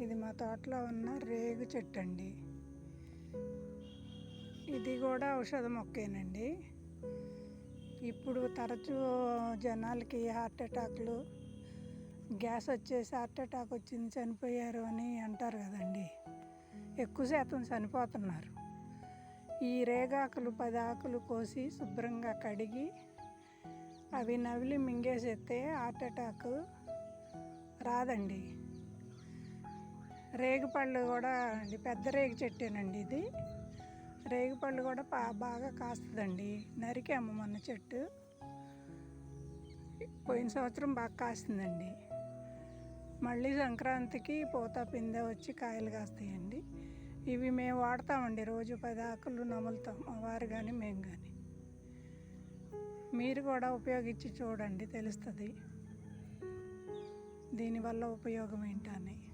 ఇది మా తోటలో ఉన్న రేగు చెట్టు అండి ఇది కూడా ఔషధ మొక్కేనండి. ఇప్పుడు తరచూ జనాలకి హార్ట్ అటాక్లు గ్యాస్ వచ్చేసి హార్ట్ అటాక్ వచ్చింది చనిపోయారు అని అంటారు కదండి. ఎక్కువ శాతం చనిపోతున్నారు. ఈ రేగాకులు పది ఆకులు కోసి శుభ్రంగా కడిగి అవి నవిలి మింగేసేస్తే హార్ట్ అటాక్ రాదండి. రేగిపళ్ళు కూడా అండి పెద్ద రేగి చెట్టేనండి ఇది. రేగిపళ్ళు కూడా బాగా కాస్తుందండి. నరికాము మొన్న చెట్టు. పోయిన సంవత్సరం బాగా కాస్తుందండి. మళ్ళీ సంక్రాంతికి పూత పిందె వచ్చి కాయలు కాస్తాయండి. ఇవి మేము వాడతామండి రోజు పది ఆకులు నములుతాం వారు కానీ మేము కానీ మీరు కూడా ఉపయోగించి చూడండి తెలుస్తుంది. దీనివల్ల ఉపయోగం ఏంటని.